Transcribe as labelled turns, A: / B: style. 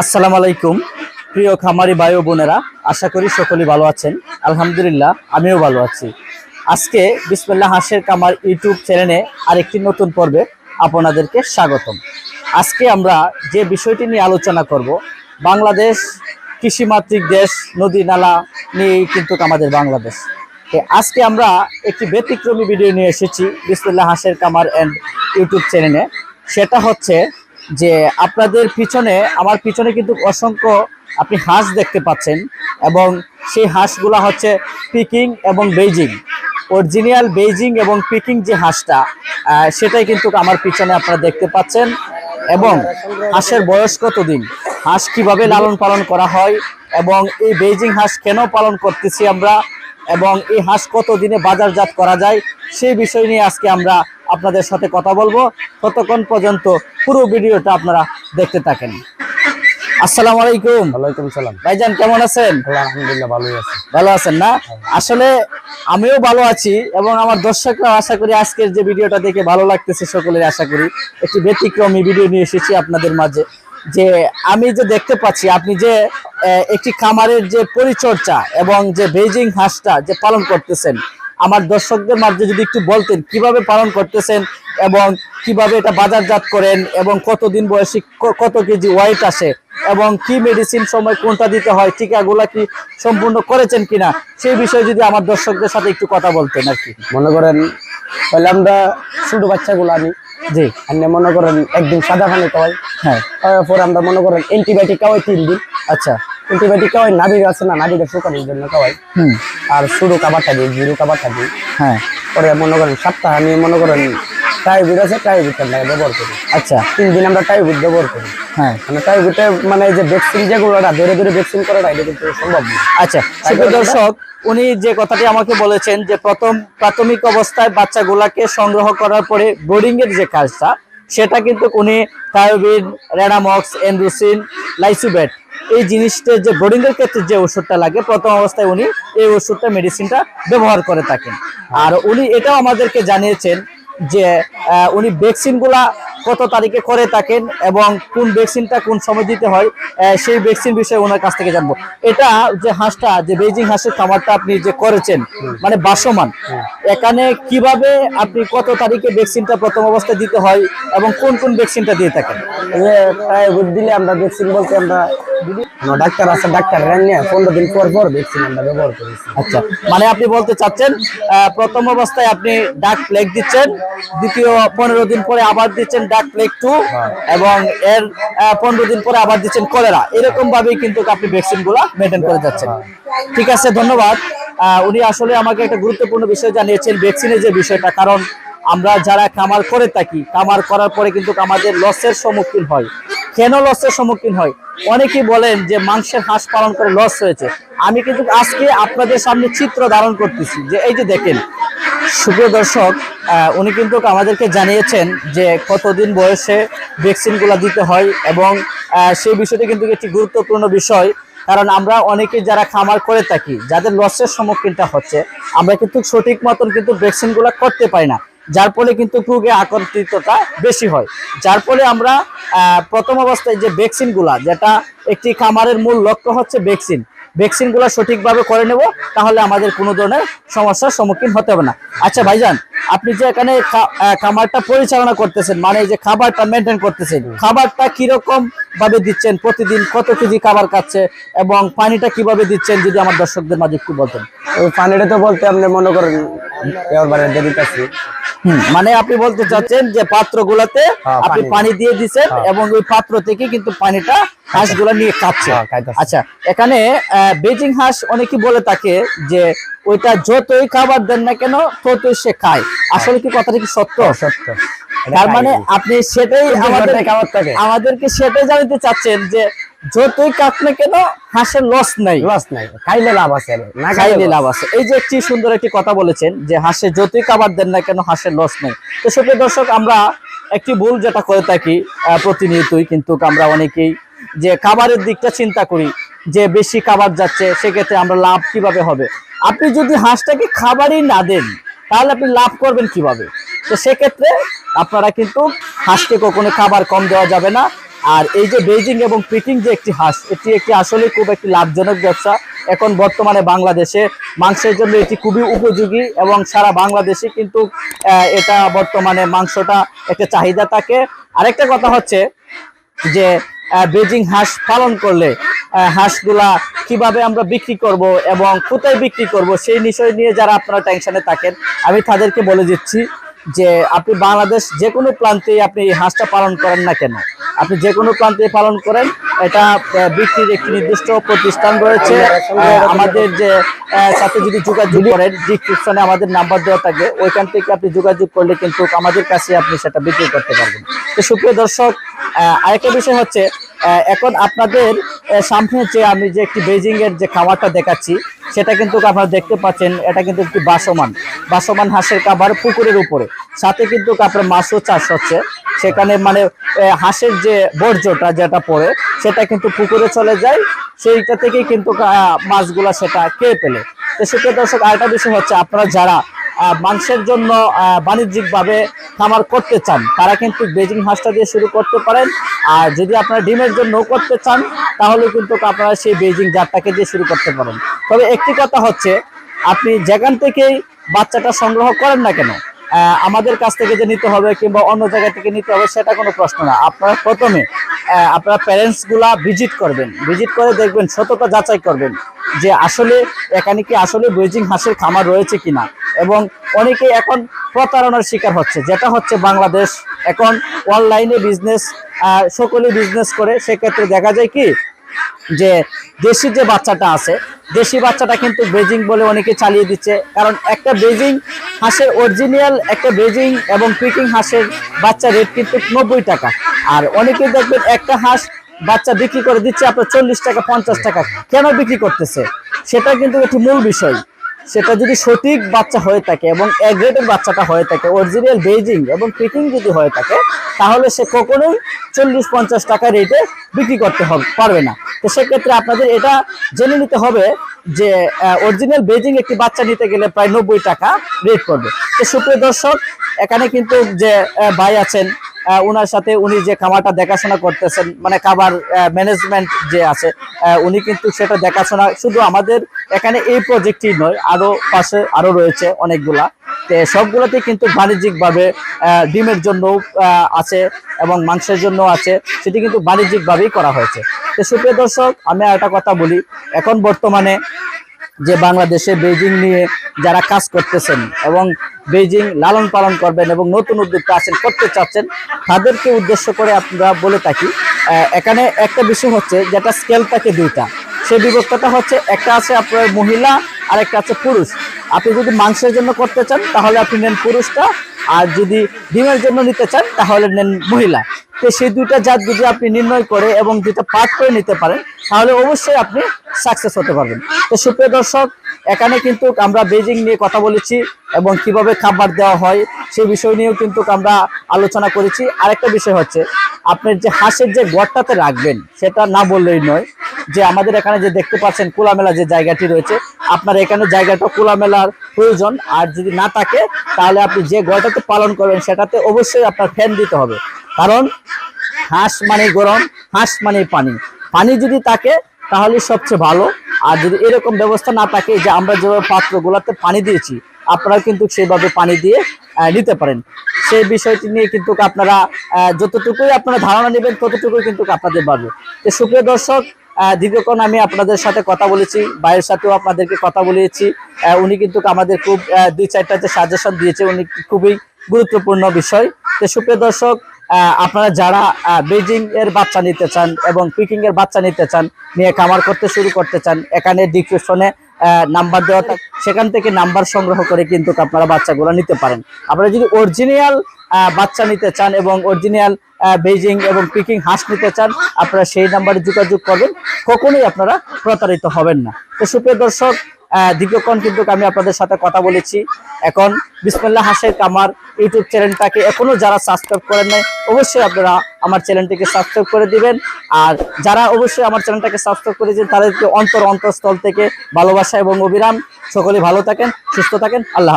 A: আসসালামু আলাইকুম। প্রিয় খামারি ভাই ও বোনেরা, আশা করি সকলেই ভালো আছেন। আলহামদুলিল্লাহ, আমিও ভালো আছি। আজকে বিসমিল্লাহ হাঁসের কামার ইউটিউব চ্যানেলে আরেকটি নতুন পর্বে আপনাদেরকে স্বাগতম। আজকে আমরা যে বিষয়টি নিয়ে আলোচনা করব, বাংলাদেশ কৃষিমাতৃক দেশ, নদী, নালা নিয়েই কিন্তু আমাদের বাংলাদেশ। আজকে আমরা একটি ব্যতিক্রমী ভিডিও নিয়ে এসেছি বিসমিল্লাহ হাঁসের কামার অ্যান্ড ইউটিউব চ্যানেলে। সেটা হচ্ছে যে আপনাদের পিছনে, আমার পিছনে কিন্তু অসংখ্য আপনি হাঁস দেখতে পাচ্ছেন এবং সেই হাঁসগুলা হচ্ছে পিকিং এবং বেইজিং। অরিজিনাল বেইজিং এবং পিকিং যে হাঁসটা সেটাই কিন্তু আমার পিছনে আপনারা দেখতে পাচ্ছেন। এবং হাঁসের বয়স কতদিন? হাঁস কীভাবে লালন পালন করা হয়? এবং এই বেইজিং হাঁস কেন পালন করতেছি আমরা? এবং এই হাঁস কত দিনে বাজারজাত করা যায়? সেই বিষয় নিয়ে আজকে আমরা আপনাদের সাথে কথা বলব। ততক্ষণ পর্যন্ত পুরো ভিডিওটা আপনারা দেখতে থাকেন। আসসালামু আলাইকুম।
B: ওয়ালাইকুম সালাম।
A: ভাইজান কেমন আছেন?
B: আলহামদুলিল্লাহ ভালোই আছে।
A: ভালো আছেন না? আসলে আমিও ভালো আছি এবং আমার দর্শকরা আশা করি আজকের যে ভিডিওটা দেখে ভালো লাগতেছে সকলের আশা করি একটি ব্যতিক্রমী ভিডিও নিয়ে এসেছি আপনাদের মাঝে। যে আমি যে দেখতে পাচ্ছি আপনি যে একটি খামারের যে পরিচর্যা এবং যে বেজিং হাঁসটা যে পালন করতেছেন আমার দর্শকদের মাঝে যদি একটু বলতেন কীভাবে পালন করতেছেন এবং কীভাবে এটা বাজারজাত করেন এবং কতদিন বয়সী কত কেজি ওয়েট আসে এবং কি মেডিসিন সময় কোনটা দিতে হয় টিকাগুলা কি সম্পূর্ণ করেছেন কিনা সেই বিষয়ে যদি আমার দর্শকদের সাথে একটু কথা বলতেন আর কি।
B: মনে করেন তাহলে আমরা ছোট বাচ্চাগুলো আনি।
A: জি।
B: আপনি মনে করেন একদিন সাদা পানি খাওয়াই
A: হ্যাঁ।
B: খাওয়ার পর আমরা মনে করেন অ্যান্টিবায়োটিক খাওয়াই তিন দিন।
A: আচ্ছা।
B: অ্যান্টিবায়োটিক খাওয়াই নাবিক আছে না নাবিকের শুকানোর জন্য খাওয়াই। আর শুরু খাবারটা দিই জিরো খাবারটা দিই
A: হ্যাঁ।
B: পরে মনে করেন সপ্তাহে আমি মনে করেন টাইবিট আছে টাইবিটটা ব্যবহার করি।
A: আচ্ছা।
B: তিন দিন আমরা টাইবিট ব্যবহার করি।
A: হ্যাঁ।
B: মানে টাইবিটে মানে যে ভ্যাকসিন যেগুলো ধরে ধরে ভ্যাকসিন করাটা এটা কিন্তু সম্ভব না।
A: আচ্ছা দর্শক উনি যে কথাটি আমাকে বলেছেন যে প্রথম প্রাথমিক অবস্থায় বাচ্চাগুলাকে সংগ্রহ করার পরে বোর্ডিং এর যে কাজটা সেটা কিন্তু উনি থায়োবিন রেনামক্স এন্ড্রুসিন লাইসুবেট এই জিনিসটা যে বোর্ডিং এর ক্ষেত্রে যে ওষুধটা লাগে, প্রথম অবস্থায় উনি এই ওষুধটা মেডিসিনটা ব্যবহার করে থাকেন। আর উনি এটাও আমাদেরকে জানিয়েছেন যে উনি ভ্যাকসিনগুলা কত তারিখে করে থাকেন এবং কোন ভ্যাকসিনটা কোন সময় দিতে হয় সেই ভ্যাকসিন বিষয়ে ওনার কাছ থেকে জানব। এটা যে হাঁসটা যে বেজিং হাঁসের খামারটা আপনি যে করেছেন মানে বাসমান এখানে কীভাবে আপনি কত তারিখে ভ্যাকসিনটা প্রথম অবস্থায় দিতে হয় এবং কোন কোন ভ্যাকসিনটা দিয়ে থাকেন?
B: দিলে আমরা ভ্যাকসিন বলতে আমরা ডাক্তার আছে ডাক্তার পনেরো দিন পর পর ভ্যাকসিন আমরা ব্যবহার করেছি
A: আচ্ছা মানে আপনি বলতে চাচ্ছেন প্রথম অবস্থায় আপনি ডাক প্লেগ দিচ্ছেন দ্বিতীয় পনেরো দিন পরে আবার দিচ্ছেন ডাক প্লেগ টু এবং এর পনেরো দিন পরে আবার দিচ্ছেন কলেরা। এরকম ভাবেই কিন্তু আপনি ভ্যাকসিনগুলা মেনটেন করে যাচ্ছেন। ঠিক আছে, ধন্যবাদ। উনি আসলে আমাকে একটা গুরুত্বপূর্ণ বিষয় জানিয়েছেন, ভ্যাকসিনের যে বিষয়টা। কারণ আমরা যারা কামার করে থাকি কামার করার পরে কিন্তু আমাদের লসের সম্মুখীন হয়। কেন লসের সম্মুখীন হয়? অনেকেই বলেন যে মাংসের হাঁস পালন করে লস হয়েছে। আমি কিন্তু আজকে আপনাদের সামনে চিত্র ধারণ করতেছি, যে এই যে দেখেন সুপ্রিয় দর্শক উনি কিন্তু আমাদেরকে জানিয়েছেন যে কতদিন বয়সে ভ্যাকসিনগুলো দিতে হয় এবং সেই বিষয়টি কিন্তু একটি গুরুত্বপূর্ণ বিষয়। কারণ আমরা অনেকে যারা খামার করে থাকি, যাদের লসের সম্মুখীনটা হচ্ছে, আমরা কিন্তু সঠিক মতন কিন্তু ভ্যাকসিনগুলো করতে পারি না। যার ফলে কিন্তু রোগে আকর্ষিতটা বেশি হয়। যার ফলে আমরা প্রথম অবস্থায় যে ভ্যাকসিনগুলা, যেটা একটি খামারের মূল লক্ষ্য হচ্ছে ভ্যাকসিন ভ্যাকসিনগুলো সঠিকভাবে করে নেব তাহলে আমাদের কোনো ধরনের সমস্যার সম্মুখীন হতে হবে না। আচ্ছা ভাইজান আপনি যে এখানে খামারটা পরিচালনা করতেছেন মানে যে খাবারটা মেনটেন করতেছেন খাবারটা কীরকম ভাবে দিচ্ছেন? প্রতিদিন কত কেজি খাবার খাচ্ছে? এবং পানিটা কীভাবে দিচ্ছেন? যদি আমার দর্শকদের মাঝে একটু বলতেন।
B: পানিটা তো বলতে আপনি মনে করেন
A: মানে আপনি বলতে চাচ্ছেন যে পাত্রগুলোতে
B: হ্যাঁ,
A: আপনি
B: পানি।
A: দিয়ে দিচ্ছেন এবং ওই পাত্র থেকে কিন্তু পানিটা হাঁসগুলা নিয়ে খাচ্ছে
B: হ্যাঁ,
A: আচ্ছা এখানে আহ, বেজিং হাঁস অনেকে বলে থাকে যে ওইটা যতই খাবার দেন না কেন ততই সে খায়। আসলে কি কথাটা কি সত্য?
B: সত্য।
A: তার মানে আপনি সেটাই আমাদের আমাদেরকে সেটাই জানতে চাচ্ছেন যে যতই কাট না কেন হাঁসের লস নাই।
B: লস নাই। খাইলে লাভ আছে না
A: খাইলে লাভ আছে। এই যে একটি সুন্দর একটি কথা বলেছেন যে হাঁসে যতই খাবার দেন না কেন হাঁসের লস নেই। তো সুপ্রিয় দর্শক আমরা একটি ভুল যেটা করে থাকি প্রতিনিয়তই কিন্তু আমরা অনেকেই যে খাবারের দিকটা চিন্তা করি যে বেশি খাবার যাচ্ছে সেক্ষেত্রে আমরা লাভ কীভাবে হবে? আপনি যদি হাঁসটাকে খাবারই না দেন তাহলে আপনি লাভ করবেন কীভাবে? তো সেক্ষেত্রে আপনারা কিন্তু হাঁসকে কখনো খাবার কম দেওয়া যাবে না। আর এই যে বেজিং এবং পিকিং যে একটি হাঁস, এটি একটি আসলে খুব একটি লাভজনক ব্যবসা। এখন বর্তমানে বাংলাদেশে মাংসের জন্য এটি খুবই উপযোগী এবং সারা বাংলাদেশে কিন্তু এটা বর্তমানে মাংসটা একটা চাহিদা থাকে। আরেকটা কথা হচ্ছে যে বেজিং হাঁস পালন করলে হাঁসগুলা কীভাবে আমরা বিক্রি করব এবং কোথায় বিক্রি করব সেই বিষয় নিয়ে যারা আপনারা টেনশনে থাকেন, আমি তাদেরকে বলে দিচ্ছি। যে আপনি বাংলাদেশ যে কোনো প্রান্তেই আপনি এই হাঁসটা পালন করেন না কেন? আপনি যে কোনো প্রান্তে পালন করেন, এটা বিক্রির একটি নির্দিষ্ট প্রতিষ্ঠান রয়েছে। আমাদের যে সাথে যদি যোগাযোগ করেন ডিসক্রিপশনে আমাদের নাম্বার দেওয়া থাকবে। ওইখান থেকে আপনি যোগাযোগ করলে কিন্তু আমাদের কাছে আপনি সেটা বিক্রি করতে পারবেন। তো সুপ্রিয় দর্শক আরেকটা বিষয় হচ্ছে এখন আপনাদের সামনে যে আমি যে একটি বেজিং এর যে খাবারটা দেখাচ্ছি, সেটা কিন্তু আপনারা দেখতে পাচ্ছেন, এটা কিন্তু একটি বাসমান। বাসমান হাঁসের খাবার পুকুরের উপরে। সাথে কিন্তু আপনার মাছও চাষ হচ্ছে। সেখানে মানে হাঁসের যে বর্জ্যটা যেটা পড়ে, সেটা কিন্তু পুকুরে চলে যায়। সেইটা থেকেই কিন্তু মাছগুলা সেটা খেয়ে পেলে তো সেক্ষেত্রে দর্শক, আরেকটা বিষয় হচ্ছে, আপনারা যারা মাংসের জন্য বাণিজ্যিকভাবে খামার করতে চান, তারা কিন্তু বেজিং হাঁসটা দিয়ে শুরু করতে পারেন। আর যদি আপনারা ডিমের জন্য করতে চান, তাহলে কিন্তু আপনারা সেই বেজিং জাতটাকে দিয়ে শুরু করতে পারেন। তবে একটি কথা হচ্ছে, আপনি যেখান থেকেই বাচ্চাটা সংগ্রহ করেন না কেন আমাদের কাছ থেকে যে নিতে হবে কিংবা অন্য জায়গা থেকে নিতে হবে, সেটা কোনো প্রশ্ন না। আপনারা প্রথমে আপনারা প্যারেন্টসগুলা ভিজিট করবেন। ভিজিট করে দেখবেন, সততা যাচাই করবেন। যে আসলে এখানে কি আসলে বেজিং হাঁসের খামার রয়েছে কিনা। এবং অনেকে এখন প্রতারণার শিকার হচ্ছে, যেটা হচ্ছে বাংলাদেশ এখন অনলাইনে বিজনেস সকলে বিজনেস করে। সেক্ষেত্রে দেখা যায় কি যে দেশি যে বাচ্চাটা আছে, দেশি বাচ্চাটা কিন্তু বেজিং বলে অনেকে চালিয়ে দিচ্ছে। কারণ একটা বেজিং হাঁসের অরিজিনাল একটা বেজিং এবং পিকিং হাঁসের বাচ্চা রেট কিন্তু নব্বই টাকা। আর অনেকে দেখবেন একটা হাঁস বাচ্চা বিক্রি করে দিচ্ছে আপনার চল্লিশ টাকা, পঞ্চাশ টাকা। কেন বিক্রি করতেছে? সেটা কিন্তু একটি মূল বিষয়। সেটা যদি সঠিক বাচ্চা হয়ে থাকে এবং এ গ্রেডের বাচ্চাটা হয়ে থাকে অরিজিনাল বেজিং এবং পিকিং যদি হয়ে থাকে, তাহলে সে কখনোই চল্লিশ, পঞ্চাশ টাকা রেটে বিক্রি করতে হবে, পারবে না। তো সেক্ষেত্রে আপনাদের এটা জেনে নিতে হবে যে অরিজিনাল বেজিং একটি বাচ্চা নিতে গেলে প্রায় নব্বই টাকা রেট করবে তো সুপ্রিয় দর্শক, এখানে কিন্তু যে ভাই আছেন ওনার সাথে উনি যে খামারটা দেখাশোনা করতেছেন মানে খাবার ম্যানেজমেন্ট যে আছে উনি কিন্তু সেটা দেখাশোনা শুধু আমাদের এখানে এই প্রজেক্টই নয়, আরও পাশে আরও রয়েছে অনেকগুলা। তো সবগুলোতে কিন্তু বাণিজ্যিকভাবে ডিমের জন্য আছে এবং মাংসের জন্য আছে, সেটি কিন্তু বাণিজ্যিকভাবেই করা হয়েছে। তো সুপ্রিয় দর্শক, আমি একটা কথা বলি, এখন বর্তমানে যে বাংলাদেশে বেজিং নিয়ে যারা কাজ করতেছেন এবং বেজিং লালন পালন করবেন এবং নতুন উদ্যোক্তা আছেন করতে চাচ্ছেন, তাদেরকে উদ্দেশ্য করে আমরা বলে থাকি এখানে একটা বিষয় হচ্ছে যেটা স্কেল থাকে দুইটা। সেই বিভক্তটা হচ্ছে একটা আছে আপনার মহিলা আর একটা আছে পুরুষ। আপনি যদি মাংসের জন্য করতে চান, তাহলে আপনি নেন পুরুষটা, আর যদি ডিমের জন্য নিতে চান, তাহলে নেন মহিলা। তো সেই দুইটা জাত যদি আপনি নির্ণয় করে এবং দুইটা পার্ট করে নিতে পারেন, তাহলে অবশ্যই আপনি সাকসেস হতে পারবেন। তো সুপ্রিয় দর্শক, এখানে কিন্তু আমরা বেজিং নিয়ে কথা বলেছি এবং কীভাবে খাবার দেওয়া হয় সেই বিষয় নিয়েও কিন্তু আমরা আলোচনা করেছি। আরেকটা বিষয় হচ্ছে, আপনার যে হাঁসের যে গড়টাতে রাখবেন, সেটা না বললেই নয় যে আমাদের এখানে যে দেখতে পাচ্ছেন খোলামেলা যে জায়গাটি রয়েছে, আপনার এখানে জায়গাটা কোলামেলার প্রয়োজন। আর যদি না থাকে, তাহলে আপনি যে গড়টাতে পালন করবেন, সেটাতে অবশ্যই আপনার ফ্যান দিতে হবে। কারণ হাঁস মানে গরম, হাঁস মানে পানি। পানি যদি থাকে, তাহলে সবচেয়ে ভালো। আর যদি এরকম ব্যবস্থা না থাকে, যে আমরা যেভাবে পাত্রগুলোতে পানি দিয়েছি, আপনারা কিন্তু সেভাবে পানি দিয়ে নিতে পারেন। সেই বিষয়টি নিয়ে কিন্তু আপনারা যতটুকুই আপনারা ধারণা নেবেন, ততটুকুই কিন্তু আপনাদের পারবে তো সুপ্রিয় দর্শক দীর্ঘক্ষণ আমি আপনাদের সাথে কথা বলেছি, ভাইয়ের সাথেও আপনাদেরকে কথা বলেছি উনি কিন্তু আমাদের খুব দুই চারটা যে সাজেশন দিয়েছে, উনি খুবই গুরুত্বপূর্ণ বিষয়। তো সুপ্রিয় দর্শক আপনারা যারা বেজিং এর বাচ্চা নিতে চান এবং পিকিং এর বাচ্চা নিতে চান, নিয়ে খামার করতে শুরু করতে চান, এখানে ডিসক্রিপশনে নাম্বার দেওয়া থাকে সেখান থেকে নাম্বার সংগ্রহ করে কিন্তু আপনারা বাচ্চাগুলো নিতে পারেন। আপনারা যদি অরিজিনাল বাচ্চা নিতে চান এবং অরিজিনাল বেজিং এবং পিকিং হাঁস নিতে চান, আপনারা সেই নাম্বারে যোগাযোগ করবেন। কখনোই আপনারা প্রতারিত হবেন না। তো সুপ্রিয় দর্শক দীর্ঘক্ষণ কিন্তু আমি আপনাদের সাথে কথা বলেছি। এখন বিসমুল্লাহ হাসের আমার ইউটিউব চ্যানেলটাকে এখনও যারা সাবস্ক্রাইব করেন নাই, অবশ্যই আপনারা আমার চ্যানেলটিকে সাবস্ক্রাইব করে দিবেন। আর যারা অবশ্যই আমার চ্যানেলটাকে সাবস্ক্রাইব করেছেন, তাদেরকে অন্তর অন্তঃস্থল থেকে ভালোবাসা এবং অবিরাম সকলে ভালো থাকেন, সুস্থ থাকেন, আল্লাহ